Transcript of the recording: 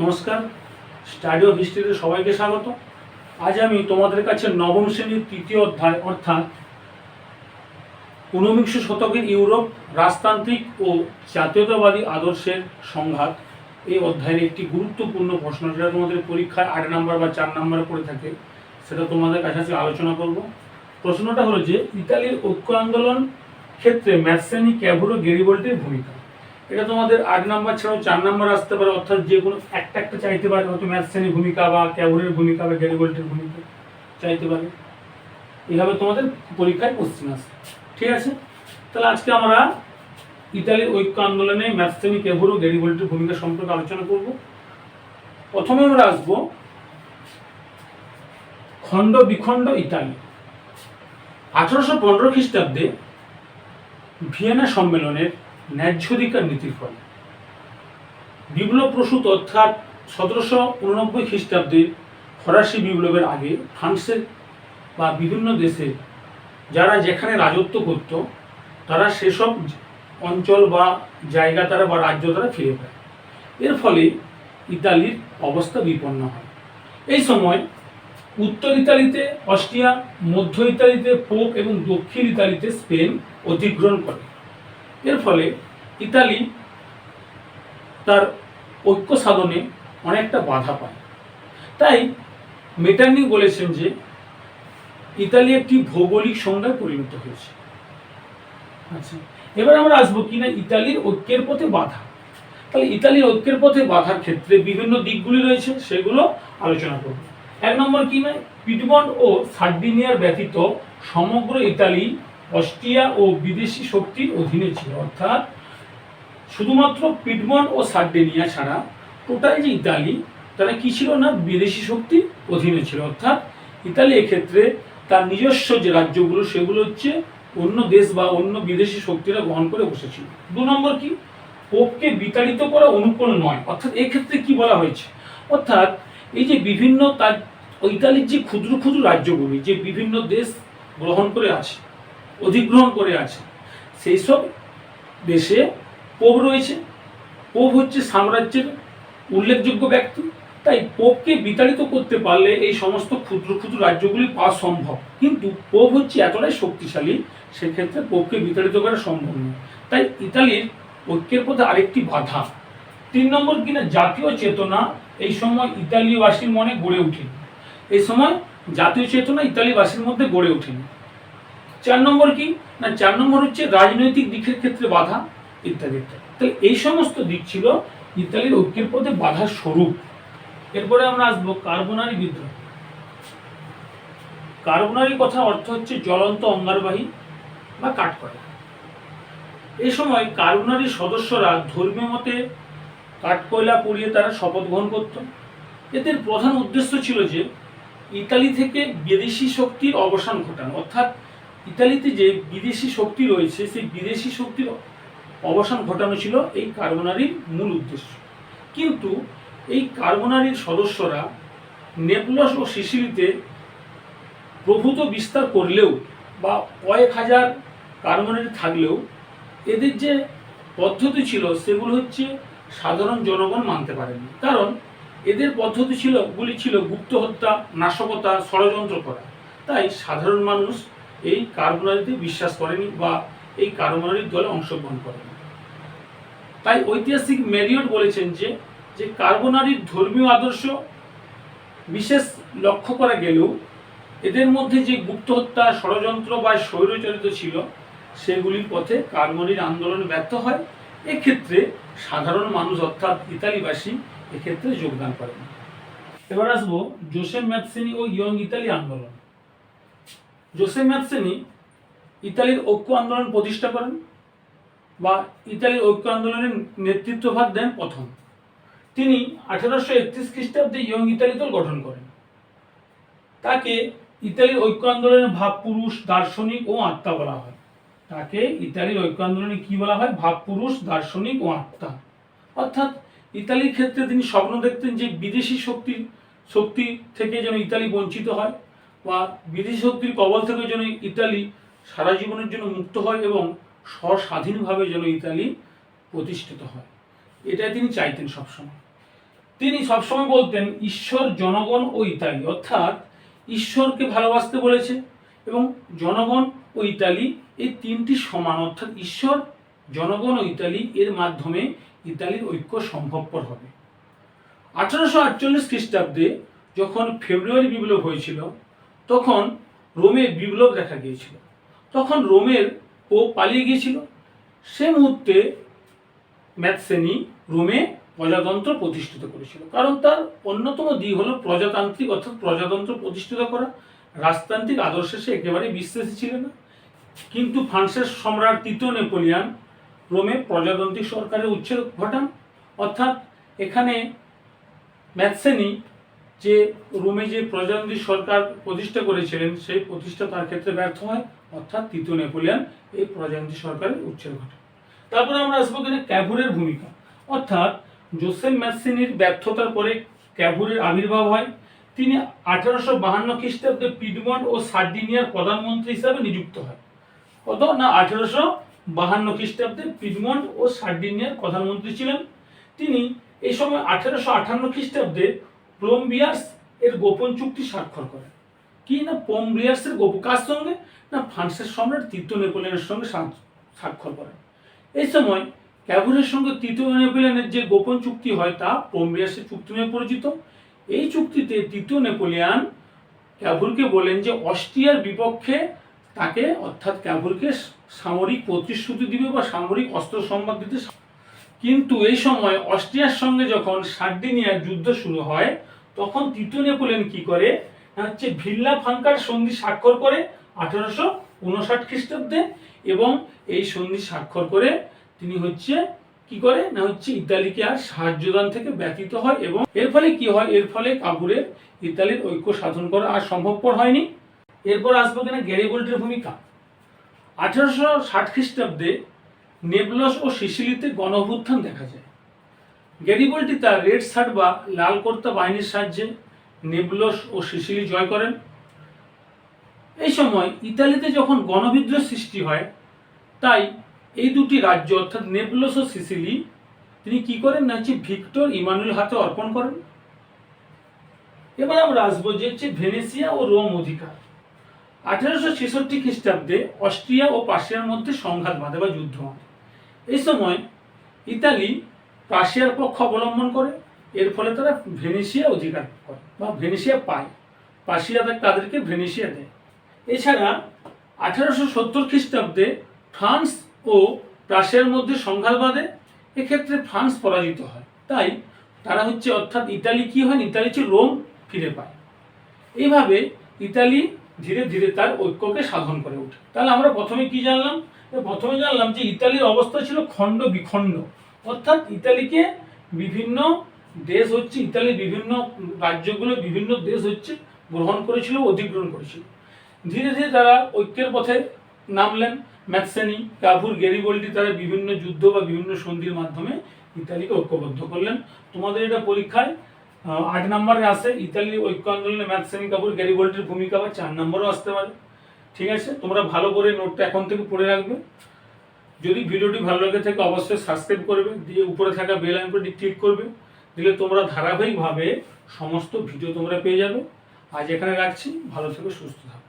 নমস্কার। Study of হিস্ট্রিতে সবাইকে স্বাগত। আজ আমি তোমাদের কাছে নবম শ্রেণির তৃতীয় অধ্যায় অর্থাৎ ঊনবিংশ শতকের ইউরোপ রাজতান্ত্রিক ও জাতীয়তাবাদী আদর্শের সংঘাত এই অধ্যায়ের একটি গুরুত্বপূর্ণ প্রশ্ন, যেটা তোমাদের পরীক্ষায় আট নাম্বার বা চার নাম্বারে পড়ে থাকে, সেটা তোমাদের কাছে আজকে আলোচনা করব। প্রশ্নটা হলো যে, ইতালির ঐক্য আন্দোলন ক্ষেত্রে ম্যাথসেনি ক্যাভোরো গেরিবল্টের ভূমিকা। এটা তোমাদের আট নাম্বার ছাড়াও চার নাম্বার আসতে পারে, অর্থাৎ যে কোনো একটা একটা চাইতে পারে, হয়তো ম্যাথসেনের ভূমিকা বা ক্যাভোরের ভূমিকা বা গ্যারিবল্টের ভূমিকা চাইতে পারে। এইভাবে তোমাদের পরীক্ষায় কোশ্চেন আসে। ঠিক আছে? তাহলে আজকে আমরা ইতালির ঐক্য আন্দোলনে ম্যাথসেনি ক্যাভোরো গ্যারিবল্টের ভূমিকা সম্পর্কে আলোচনা করব। প্রথমে আমরা আসব খণ্ড বিখণ্ড ইতালি। আঠারোশো পনেরো খ্রিস্টাব্দে ভিয়েনা সম্মেলনের ন্যায্যাধিকার নীতির ফলে। বিপ্লব প্রসূত অর্থাৎ সতেরোশো উননব্বই খ্রিস্টাব্দে ফরাসি বিপ্লবের আগে ফ্রান্সের বা বিভিন্ন দেশে যারা যেখানে রাজত্ব করত, তারা সেসব অঞ্চল বা জায়গা তারা বা রাজ্য তারা ফিরে পায়। এর ফলে ইতালির অবস্থা বিপন্ন হয়। এই সময় উত্তর ইতালিতে, অস্ট্রিয়া, মধ্য ইতালিতে, পোপ এবং দক্ষিণ ইতালিতে স্পেন অধিগ্রহণ করে। এর ফলে ইতালি তার ঐক্য সাধনে অনেকটা বাধা পায়। তাই মেটার্নি বলেছেন যে ইতালি একটি ভৌগোলিক সংজ্ঞায় পরিণত হয়েছে। আচ্ছা এবার আমরা আসব কিনা ইতালির ঐক্যের পথে বাধা। তাহলে ইতালির ঐক্যের পথে বাধার ক্ষেত্রে বিভিন্ন দিকগুলি রয়েছে, সেগুলো আলোচনা করব। এক নম্বর কি না পিটমন্ড ও সার্ডিনিয়ার ব্যতীত সমগ্র ইতালি অস্ট্রিয়া ও বিদেশি শক্তির অধীনে ছিল। অর্থাৎ শুধুমাত্র পিটমন্ড ও সার্ডেনিয়া ছাড়া টোটাল যে ইতালি তারা কি ছিল না? বিদেশি শক্তির অধীনে ছিল। অর্থাৎ ইতালি এক্ষেত্রে তার নিজস্ব যে রাজ্যগুলো, সেগুলো হচ্ছে অন্য দেশ বা অন্য বিদেশি শক্তিরা গ্রহণ করে বসেছিল। দু নম্বর কি? পোপকে বিতাড়িত করা অনুকূল নয়। অর্থাৎ এক্ষেত্রে কি বলা হয়েছে? অর্থাৎ এই যে বিভিন্ন তার, ইতালির যে ক্ষুদ্র ক্ষুদ্র রাজ্যগুলি, যে বিভিন্ন দেশ গ্রহণ করে আছে অধিগ্রহণ করে আছে। সেই সব দেশে পোপ রয়েছে। পোপ হচ্ছে সাম্রাজ্যের উল্লেখযোগ্য ব্যক্তি। তাই পোপকে বিতাড়িত করতে পারলে এই সমস্ত ক্ষুদ্র ক্ষুদ্র রাজ্যগুলি পাওয়া সম্ভব। কিন্তু পোপ হচ্ছে এতটাই শক্তিশালী, সেক্ষেত্রে পোপকে বিতাড়িত করা সম্ভব নয়। তাই ইতালির ঐক্যের পথে আরেকটি বাধা। তিন নম্বর কিনা জাতীয় চেতনা এই সময় ইতালিবাসীর মনে গড়ে ওঠেনি এই সময় জাতীয় চেতনা ইতালিবাসীর মধ্যে গড়ে ওঠেনি। চার নম্বর কি? না, চার নম্বর হচ্ছে রাজনৈতিক দিকের ক্ষেত্রে বাধা, ইত্যাদি ইত্যাদি। তাহলে এই সমস্ত দিক ছিল ইতালির ঐক্যের পথে বাধার স্বরূপ। এরপরে আমরা আসব কার্বনারি বিদ্রোহ। কার্বনারি কথা অর্থ হচ্ছে জ্বলন্ত অঙ্গারবাহী বা কাঠকয়লা এই সময় কার্বনারির সদস্যরা ধর্মীয় মতে কাঠকয়লা পুড়িয়ে তারা শপথ গ্রহণ করত। এদের প্রধান উদ্দেশ্য ছিল যে ইতালি থেকে বিদেশি শক্তির অবসান ঘটানো, অর্থাৎ ইতালিতে যে বিদেশি শক্তি রয়েছে, সেই বিদেশি শক্তির অবসান ঘটানো ছিল এই কার্বনারির মূল উদ্দেশ্য। কিন্তু এই কার্বনারির সদস্যরা নেপলস ও সিসিলিতে প্রভূত বিস্তার করলেও বা কয়েক হাজার কার্বনারি থাকলেও এদের যে পদ্ধতি ছিল, সেগুলো হচ্ছে সাধারণ জনগণ মানতে পারেনি। কারণ এদের পদ্ধতি ছিল, গুলি ছিল গুপ্ত হত্যা, নাশকতা, ষড়যন্ত্র করা। তাই সাধারণ মানুষ এই কার্বনারিতে বিশ্বাস করেনি বা এই কার্বনারির দলে অংশগ্রহণ করেনি। তাই ঐতিহাসিক ম্যারিয়ট বলেছেন যে যে কার্বনারির ধর্মীয় আদর্শ বিশেষ লক্ষ্য করা গেলেও এদের মধ্যে যে গুপ্ত হত্যা, ষড়যন্ত্র বা স্বৈরচরিত ছিল, সেগুলির পথে কার্বনির আন্দোলন ব্যর্থ হয়। এক্ষেত্রে সাধারণ মানুষ অর্থাৎ ইতালিবাসী এক্ষেত্রে যোগদান করেন। এবার আসব জোসেফ ম্যাথসেনি ও ইয়ং ইতালি আন্দোলন। জোসেফ ম্যাথসেনি ইতালির ঐক্য আন্দোলন প্রতিষ্ঠা করেন বা ইতালির ঐক্য আন্দোলনের নেতৃত্বভাগ দেন প্রথম। তিনি আঠারোশো একত্রিশ খ্রিস্টাব্দে ইয়ং ইতালি দল গঠন করেন। তাকে ইতালির ঐক্য আন্দোলনের ভাবপুরুষ, দার্শনিক ও আত্মা বলা হয়। তাকে ইতালির ঐক্য আন্দোলনে কি বলা হয়? ভাবপুরুষ, দার্শনিক ও আত্মা। অর্থাৎ ইতালির ক্ষেত্রে তিনি স্বপ্ন দেখতেন যে বিদেশি শক্তির, শক্তি থেকে যেন ইতালি বঞ্চিত হয়। বা বিদেশি শক্তির কবল থেকে যেন ইতালি সারা জীবনের জন্য মুক্ত হয় এবং স্বস্বাধীনভাবে যেন ইতালি প্রতিষ্ঠিত হয়। এটাই তিনি চাইতেন সবসময়। তিনি সবসময় বলতেন, ঈশ্বর জনগণ ও ইতালি। অর্থাৎ ঈশ্বরকে ভালোবাসতে বলেছে এবং জনগণ ও ইতালি এই তিনটি সমান। অর্থাৎ ঈশ্বর, জনগণ ও ইতালি এর মাধ্যমে ইতালির ঐক্য সম্ভবপর হবে। আঠারোশো আটচল্লিশ খ্রিস্টাব্দে যখন ফেব্রুয়ারি বিপ্লব হয়েছিল তখন রোমে বিপ্লব দেখা গিয়েছিল। তখন রোমের পোপ পালিয়ে গিয়েছিল। সে মুহূর্তে ম্যাথসেনি রোমে প্রজাতন্ত্র প্রতিষ্ঠিত করেছিল। কারণ তার অন্যতম দিক হলো প্রজাতান্ত্রিক, অর্থাৎ প্রজাতন্ত্র প্রতিষ্ঠিত করা। রাজতান্ত্রিক আদর্শে সে একেবারে বিশ্বাসী ছিল না। কিন্তু ফ্রান্সের সম্রাট তৃতীয় নেপোলিয়ান রোমে প্রজাতান্ত্রিক সরকারের উচ্ছেদ ঘটান। অর্থাৎ এখানে ম্যাথসেনি যে রোমে যে প্রজাতান্ত্রিক সরকার প্রতিষ্ঠা করেছিলেন, সেই প্রতিষ্ঠা তার ক্ষেত্রে ব্যর্থ হয়, অর্থাৎ তৃতীয় নেপোলিয়ান এই প্রজাতান্ত্রিক সরকারের উচ্ছেদ ঘটে। তারপরে আমরা আসব এখানে ক্যাভুরের ভূমিকা। অর্থাৎ জোসেফ ম্যাসিনির ব্যর্থতার পরে ক্যাভুরের আবির্ভাব হয়। তিনি আঠারোশো বাহান্ন খ্রিস্টাব্দে পিডমন্ট ও সার্ডিনিয়ার প্রধানমন্ত্রী হিসাবে নিযুক্ত হয়। কত? না, আঠারোশো বাহান্ন খ্রিস্টাব্দে পিডমন্ট ও সার্ডিনিয়ার প্রধানমন্ত্রী ছিলেন। তিনি এই সময় আঠারোশো আটান্ন খ্রিস্টাব্দে প্লোম্বিয়ার্স এর গোপন চুক্তি স্বাক্ষর করে। কি না পোমব্রিয়ার্স এর গোপন কার সঙ্গে? না ফ্রান্সের সম্রাট তৃতীয় নেপোলিয়নের সঙ্গে স্বাক্ষর করে। এই সময় ক্যাভুরের সঙ্গে তৃতীয় নেপোলিয়নের যে গোপন চুক্তি হয়, তা পোমব্রিয়াসের চুক্তি নামে পরিচিত। এই চুক্তিতে তৃতীয় নেপোলিয়ান ক্যাভুরকে বলেন যে, অস্ট্রিয়ার বিপক্ষে তাকে, অর্থাৎ ক্যাভুরকে সামরিক প্রতিশ্রুতি দিবে বা সামরিক অস্ত্র সম্বাদ দিতে কিন্তু এই সময় অস্ট্রিয়ার সঙ্গে যখন সার্ডিনিয়ার যুদ্ধ শুরু হয় তখন তৃতীয় নেপোলিয়ন কি করে? হচ্ছে ভিল্লা ফাঙ্কার সন্ধি স্বাক্ষর করে আঠারোশো উনষাট খ্রিস্টাব্দে এবং এই সন্ধি স্বাক্ষর করে তিনি হচ্ছে কি করে? না হচ্ছে ইতালিকে আর সাহায্যদান থেকে ব্যতীত হয় এবং এর ফলে কি হয়? এর ফলে কাপুরের ইতালির ঐক্য সাধন করা আর সম্ভবপর হয়নি। এরপর আসব কিনা গ্যারিবোল্টের ভূমিকা। আঠারোশো ষাট খ্রিস্টাব্দে নেবলস ও সিসিলিতে গণ অভ্যুত্থান দেখা যায়। গ্যারিবোল্টি তার রেড শার্ট বা লাল কর্তা বাহিনীর সাহায্যে নেবলস ও সিসিলি জয় করেন। এই সময় ইতালিতে যখন গণবিদ্রোহ সৃষ্টি হয়, তাই এই দুটি রাজ্য অর্থাৎ নেবলস ও সিসিলি, তিনি কি করেন? না হচ্ছে ভিক্টর ইমানুয়েল হাতে অর্পণ করেন। এবার আমরা আসব যে হচ্ছে ভেনেসিয়া ও রোম অধিকার। আঠারোশো ছেষট্টি খ্রিস্টাব্দে অস্ট্রিয়া ও পার্সিয়ার মধ্যে সংঘাত বাঁধে বা যুদ্ধ হয়। এই সময় ইতালি প্রাশিয়ার পক্ষ অবলম্বন করে, এর ফলে তারা ভেনেশিয়া অধিকার করে বা ভেনেশিয়া পায়। পার্সিয়া তাদেরকে ভেনেশিয়া দেয়। এছাড়া আঠারোশো সত্তর খ্রিস্টাব্দে ফ্রান্স ও রাশিয়ার মধ্যে সংঘাত বাঁধে, এক্ষেত্রে ফ্রান্স পরাজিত হয়। তাই তারা হচ্ছে, অর্থাৎ ইতালি কি হয় ইতালি হচ্ছে রোম ফিরে পায়। এইভাবে ইতালি ধীরে ধীরে তার ঐক্যকে সাধন করে ওঠে। তাহলে আমরা প্রথমে কি জানলাম? প্রথমে জানলাম যে ইতালির অবস্থা ছিল খণ্ড বিখণ্ড। অর্থাৎ ইতালিকে বিভিন্ন দেশ হচ্ছে ইতালির বিভিন্ন রাজ্যগুলো বিভিন্ন দেশ হচ্ছে গ্রহণ করেছিল, অধিগ্রহণ করেছিল। ধীরে ধীরে তারা ঐক্যের পথে নামলেন। ম্যাথসেনি কাভুর গেরিবোল্টি তারা বিভিন্ন যুদ্ধ বা বিভিন্ন সন্ধির মাধ্যমে ইতালিকে ঐক্যবদ্ধ করলেন। তোমাদের এটা পরীক্ষায় আট নম্বরে আসে ইতালির ঐক্য আন্দোলনে ম্যাথসেনি কাপুর গ্যারিবোল্টির ভূমিকা বা চার নম্বরও আসতে পারে। ঠিক আছে? তোমরা ভালো করে নোটটা এখন থেকে পড়ে রাখবে। যদি ভিডিওটি ভালো লাগে থাকে অবশ্যই সাবস্ক্রাইব করবে, দিয়ে উপরে থাকা বেল আইকনটি ক্লিক করবে, দিলে তোমরা ধারাবাহিকভাবে সমস্ত ভিডিও তোমরা পেয়ে যাবে। আজ এখানে রাখছি, ভালো থেকো, সুস্থ থাকো।